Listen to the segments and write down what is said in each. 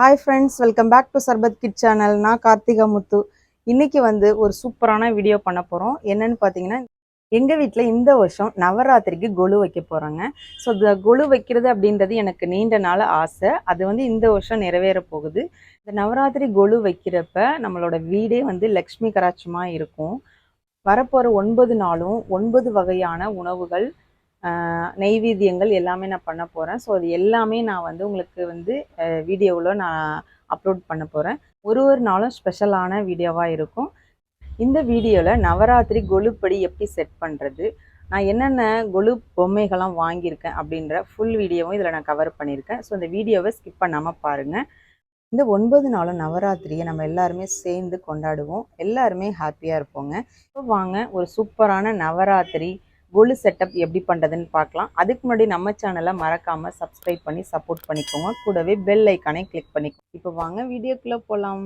Hi friends welcome back to Sarbath kid channel நான் கார்த்திகா முத்து. இன்றைக்கி வந்து ஒரு சூப்பரான வீடியோ பண்ண போகிறோம் என்னன்னு பார்த்தீங்கன்னா எங்கள் வீட்டில் இந்த வருஷம் நவராத்திரிக்கு கொலு வைக்க போகிறாங்க ஸோ இந்த கொலு வைக்கிறது அப்படின்றது எனக்கு நீண்ட நாள் ஆசை. அது வந்து இந்த வருஷம் நிறைவேற போகுது. இந்த நவராத்திரி கொலு வைக்கிறப்ப நம்மளோட வீடே வந்து லக்ஷ்மி கராட்சமாக இருக்கும். வரப்போகிற ஒன்பது நாளும் ஒன்பது வகையான உணவுகள் நெய்வேத்தியங்கள் எல்லாமே நான் பண்ண போகிறேன் ஸோ அது எல்லாமே நான் வந்து உங்களுக்கு வந்து வீடியோவில் நான் அப்லோட் பண்ண போகிறேன் ஒரு ஒரு நாளும் ஸ்பெஷலான வீடியோவாக இருக்கும். இந்த வீடியோவில் நவராத்திரி கொலுப்படி எப்படி செட் பண்ணுறது நான் என்னென்ன கொலு பொம்மைகள்லாம் வாங்கியிருக்கேன் அப்படின்ற ஃபுல் வீடியோவும் இதில் நான் கவர் பண்ணியிருக்கேன். ஸோ இந்த வீடியோவை ஸ்கிப் பண்ணாமல் பாருங்கள் இந்த ஒன்பது நாளும் நவராத்திரியை நம்ம எல்லாருமே சேர்ந்து கொண்டாடுவோம். எல்லாருமே ஹாப்பியாக இருப்போங்க. இப்போ வாங்க ஒரு சூப்பரான நவராத்திரி கொலு செட்டப் எப்படி பண்ணுறதுன்னு பார்க்கலாம். அதுக்கு முன்னாடி நம்ம சேனலை மறக்காமல் சப்ஸ்கிரைப் பண்ணி சப்போர்ட் பண்ணிக்கோங்க. கூடவே பெல் ஐக்கானே கிளிக் பண்ணிக்கோங்க. இப்போ வாங்க வீடியோக்குள்ளே போகலாம்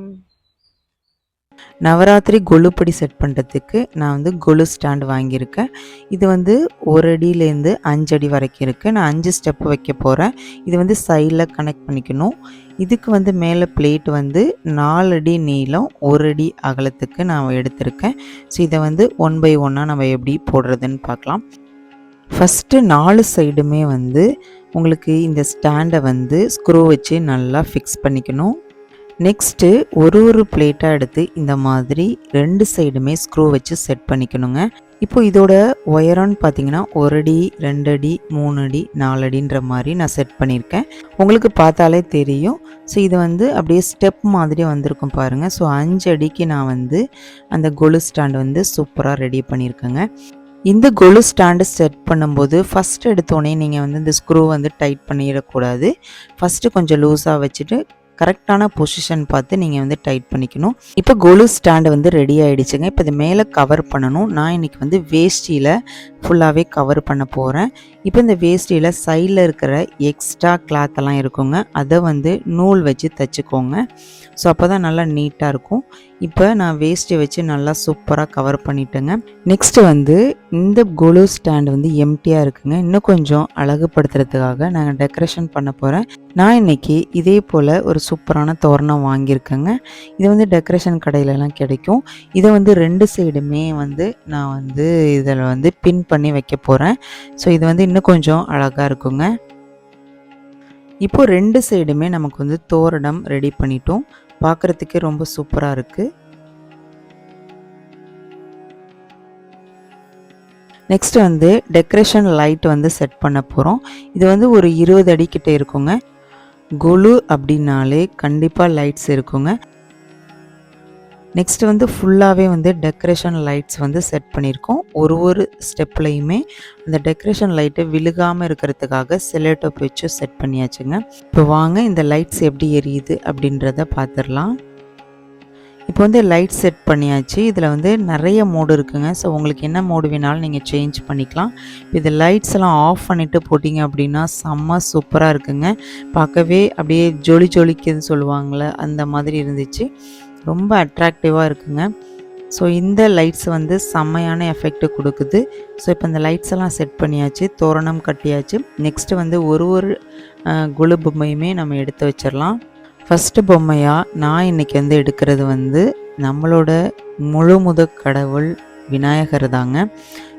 நவராத்திரி கொலுப்படி செட் பண்ணுறதுக்கு நான் வந்து கொலு ஸ்டாண்ட் வாங்கியிருக்கேன். இது வந்து ஒரு அடியிலேருந்து அஞ்சு அடி வரைக்கும் இருக்குது நான் அஞ்சு ஸ்டெப் வைக்க போகிறேன் இது வந்து சைடில் கனெக்ட் பண்ணிக்கணும். இதுக்கு வந்து மேலே பிளேட் வந்து நாலு அடி நீளம் ஒரு அடி அகலத்துக்கு நான் எடுத்திருக்கேன். ஸோ இதை வந்து ஒன் பை ஒன்னாக நம்ம எப்படி போடுறதுன்னு பார்க்கலாம். ஃபஸ்ட்டு நாலு சைடுமே வந்து உங்களுக்கு இந்த ஸ்டாண்டை வந்து ஸ்க்ரூ வச்சு நல்லா ஃபிக்ஸ் பண்ணிக்கணும். நெக்ஸ்ட்டு ஒரு ஒரு பிளேட்டாக எடுத்து இந்த மாதிரி ரெண்டு சைடுமே ஸ்க்ரூ வச்சு செட் பண்ணிக்கணுங்க. இப்போ இதோட ஒயரான்னு பார்த்தீங்கன்னா ஒரு அடி ரெண்டு அடி மூணு அடி நாலு அடின்ற மாதிரி நான் செட் பண்ணியிருக்கேன். உங்களுக்கு பார்த்தாலே தெரியும். ஸோ இது வந்து அப்படியே ஸ்டெப் மாதிரி வந்திருக்கும் பாருங்கள் ஸோ அஞ்சு அடிக்கு நான் வந்து அந்த கொலு ஸ்டாண்ட் வந்து சூப்பராக ரெடி பண்ணியிருக்கேங்க. இந்த கொலு ஸ்டாண்டு செட் பண்ணும்போது ஃபஸ்ட் எடுத்தோடனே நீங்கள் வந்து இந்த ஸ்க்ரூ வந்து டைட் பண்ணிடக்கூடாது. ஃபஸ்ட்டு கொஞ்சம் லூஸாக வச்சுட்டு கரெக்டான பொசிஷன் பார்த்து நீங்கள் வந்து டைட் பண்ணிக்கணும். இப்போ கொலு ஸ்டாண்டு வந்து ரெடி ஆகிடுச்சுங்க இப்போ இது மேலே கவர் பண்ணணும். நான் இன்றைக்கி வந்து வேஷ்டியில் ஃபுல்லாகவே கவர் பண்ண போகிறேன் இப்போ இந்த வேஷ்டியில் சைடில் இருக்கிற எக்ஸ்ட்ரா கிளாத்தெல்லாம் இருக்குங்க. அதை வந்து நூல் வச்சு தைச்சிக்கோங்க. ஸோ அப்போ தான் நல்லா நீட்டாக இருக்கும். இப்போ நான் வேஸ்ட்டை வச்சு நல்லா சூப்பராக கவர் பண்ணிட்டேங்க. நெக்ஸ்ட்டு வந்து இந்த கொலு ஸ்டாண்ட் வந்து எம்டியாக இருக்குங்க. இன்னும் கொஞ்சம் அழகுபடுத்துறதுக்காக நாங்கள் டெக்கரேஷன் பண்ண போகிறேன் நான் இன்னைக்கு இதே போல் ஒரு சூப்பரான தோரணம் வாங்கியிருக்கேங்க. இது வந்து டெக்கரேஷன் கடையிலலாம் கிடைக்கும். இதை வந்து ரெண்டு சைடுமே வந்து நான் வந்து இதில் வந்து பின் பண்ணி வைக்க போகிறேன் ஸோ இது வந்து இன்னும் கொஞ்சம் அழகாக இருக்குங்க. இப்போது ரெண்டு சைடுமே நமக்கு வந்து தோரணம் ரெடி பண்ணிட்டோம். பார்க்குறதுக்கே ரொம்ப சூப்பராக இருக்குது நெக்ஸ்ட் வந்து டெக்கரேஷன் லைட் வந்து செட் பண்ண போகிறோம் இது வந்து ஒரு இருபது அடிக்கிட்ட இருக்குங்க. கொலு அப்படின்னாலே கண்டிப்பாக லைட்ஸ் இருக்குங்க. நெக்ஸ்ட் வந்து ஃபுல்லாகவே வந்து டெக்கரேஷன் லைட்ஸ் வந்து செட் பண்ணியிருக்கோம். ஒரு ஒரு ஸ்டெப்லையுமே அந்த டெக்கரேஷன் லைட்டை விழுகாமல் இருக்கிறதுக்காக செலோட்டோப் வச்சு செட் பண்ணியாச்சுங்க. இப்போ வாங்க இந்த லைட்ஸ் எப்படி எரியுது அப்படின்றத பார்த்துடலாம் இப்போ வந்து லைட் செட் பண்ணியாச்சு. இதில் வந்து நிறைய மோடு இருக்குங்க. ஸோ உங்களுக்கு என்ன மோடு வேணாலும் நீங்கள் சேஞ்ச் பண்ணிக்கலாம். இப்போ இது லைட்ஸ் எல்லாம் ஆஃப் பண்ணிவிட்டு போட்டிங்க அப்படின்னா செம்ம சூப்பராக இருக்குங்க. பார்க்கவே அப்படியே ஜொலி ஜொலிக்குதுன்னு சொல்லுவாங்களே அந்த மாதிரி இருந்துச்சு. ரொம்ப அட்ராக்டிவாக இருக்குங்க. ஸோ இந்த லைட்ஸ் வந்து செம்மையான எஃபெக்ட் கொடுக்குது. ஸோ இப்போ இந்த லைட்ஸ் எல்லாம் செட் பண்ணியாச்சு தோரணம் கட்டியாச்சு. நெக்ஸ்ட்டு வந்து ஒரு ஒரு குழு பொம்மையுமே நம்ம எடுத்து வச்சிடலாம். ஃபஸ்ட்டு பொம்மையாக நான் இன்றைக்கி வந்து எடுக்கிறது வந்து நம்மளோட முழு முத கடவுள் விநாயகர் தாங்க.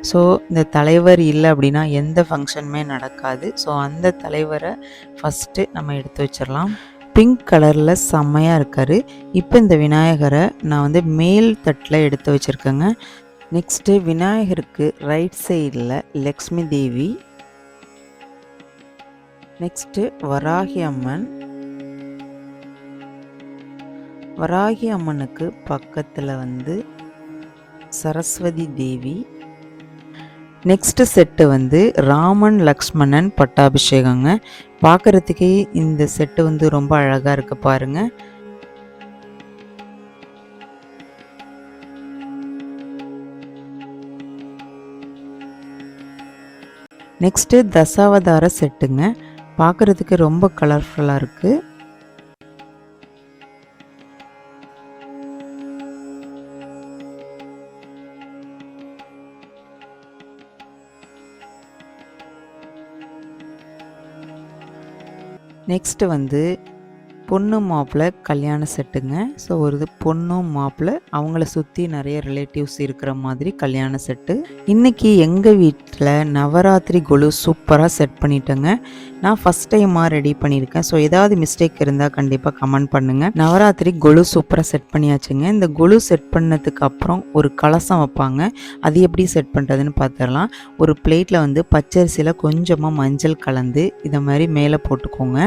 ஸோ இந்த தலைவர் இல்லை அப்படின்னா எந்த ஃபங்க்ஷனுமே நடக்காது. ஸோ அந்த தலைவரை ஃபஸ்ட்டு நம்ம எடுத்து வச்சிடலாம். பிங்க் கலரில் செம்மையாக இருக்கார். இப்போ இந்த விநாயகரை நான் வந்து மேல் தட்டில் எடுத்து வச்சுருக்கேங்க. நெக்ஸ்ட்டு விநாயகருக்கு ரைட் சைடில் லக்ஷ்மி தேவி. நெக்ஸ்ட்டு வராகி அம்மன். வராகி அம்மனுக்கு பக்கத்தில் வந்து சரஸ்வதி தேவி. நெக்ஸ்ட்டு செட்டு வந்து ராமன் லக்ஷ்மணன் பட்டாபிஷேகங்க. பார்க்குறதுக்கே இந்த செட்டு வந்து ரொம்ப அழகாக இருக்குது பாருங்க. நெக்ஸ்ட்டு தசாவதார செட்டுங்க பார்க்குறதுக்கு ரொம்ப கலர்ஃபுல்லாக இருக்குது நெக்ஸ்ட்டு வந்து பொண்ணு மாப்பிள்ளை கல்யாண செட்டுங்க. ஸோ ஒரு இது பொண்ணும் மாப்பிள்ளை அவங்கள சுற்றி நிறைய ரிலேட்டிவ்ஸ் இருக்கிற மாதிரி கல்யாண செட்டு. இன்றைக்கி எங்கள் வீட்டில் நவராத்திரி கொலு சூப்பராக செட் பண்ணிட்டேங்க. நான் ஃபஸ்ட் டைமாக ரெடி பண்ணியிருக்கேன். ஸோ ஏதாவது மிஸ்டேக் இருந்தால் கண்டிப்பாக கமெண்ட் பண்ணுங்கள் நவராத்திரி கொலு சூப்பராக செட் பண்ணியாச்சுங்க. இந்த கொலு செட் பண்ணதுக்கு அப்புறம் ஒரு கலசம் வைப்பாங்க. அது எப்படி செட் பண்ணுறதுன்னு பார்த்துடலாம் ஒரு பிளேட்டில் வந்து பச்சரிசியில் கொஞ்சமாக மஞ்சள் கலந்து இதை மாதிரி மேலே போட்டுக்கோங்க.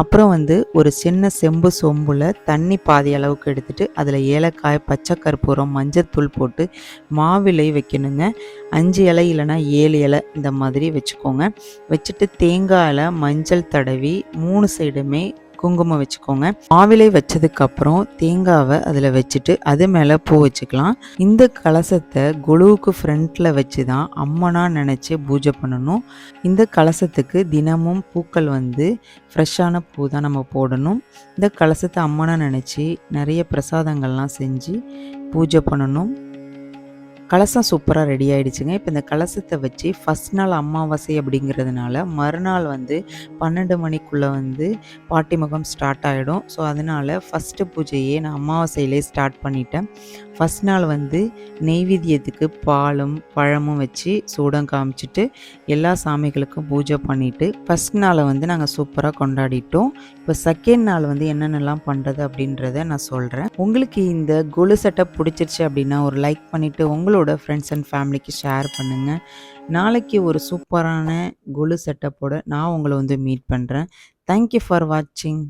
அப்புறம் வந்து ஒரு சின்ன செம்பு சொம்பில் தண்ணி பாதி அளவுக்கு எடுத்துட்டு அதில் ஏலக்காய் பச்சை கற்பூரம் மஞ்சத்தூள் போட்டு மாவிலை வைக்கணுங்க. அஞ்சு இலை இல்லைன்னா ஏழு இலை இந்த மாதிரி வச்சுக்கோங்க. வச்சுட்டு தேங்காயில் மஞ்சள் தடவி மூணு சைடுமே குங்குமம் வச்சுக்கோங்க. மாவிலை வச்சதுக்கப்புறம் தேங்காவை அதில் வச்சுட்டு அது மேலே பூ வச்சுக்கலாம். இந்த கலசத்தை குழுவுக்கு ஃப்ரண்ட்டில் வச்சு தான் அம்மனா நினச்சி பூஜை பண்ணணும். இந்த கலசத்துக்கு தினமும் பூக்கள் வந்து ஃப்ரெஷ்ஷான பூ தான் நம்ம போடணும். இந்த கலசத்தை அம்மனா நினச்சி நிறைய பிரசாதங்கள்லாம் செஞ்சு பூஜை பண்ணணும். கலசம் சூப்பராக ரெடி ஆகிடுச்சுங்க இப்போ இந்த கலசத்தை வச்சு ஃபஸ்ட் நாள் அமாவாசை அப்படிங்கிறதுனால மறுநாள் வந்து பன்னெண்டு மணிக்குள்ளே வந்து பாட்டி முகம் ஸ்டார்ட் ஆகிடும் ஸோ அதனால் ஃபஸ்ட்டு பூஜையே நான் அமாவாசையிலே ஸ்டார்ட் பண்ணிட்டேன். ஃபஸ்ட் நாள் வந்து நெய்வேத்தியத்துக்கு பாலும் பழமும் வச்சு சூடம் காமிச்சிட்டு எல்லா சாமிகளுக்கும் பூஜை பண்ணிவிட்டு ஃபஸ்ட் நாளை வந்து நாங்கள் சூப்பராக கொண்டாடிட்டோம். இப்போ செகண்ட் நாள் வந்து என்னென்னலாம் பண்ணுறது அப்படின்றத நான் சொல்கிறேன் உங்களுக்கு இந்த கொலு செட்டப் பிடிச்சிருச்சு அப்படின்னா ஒரு லைக் பண்ணிவிட்டு உங்களோட ஃப்ரெண்ட்ஸ் அண்ட் ஃபேமிலிக்கு ஷேர் பண்ணுங்கள் நாளைக்கு ஒரு சூப்பரான கொலு செட்டப்போட நான் உங்களை வந்து மீட் பண்ணுறேன் தேங்க்யூ ஃபார் வாட்சிங்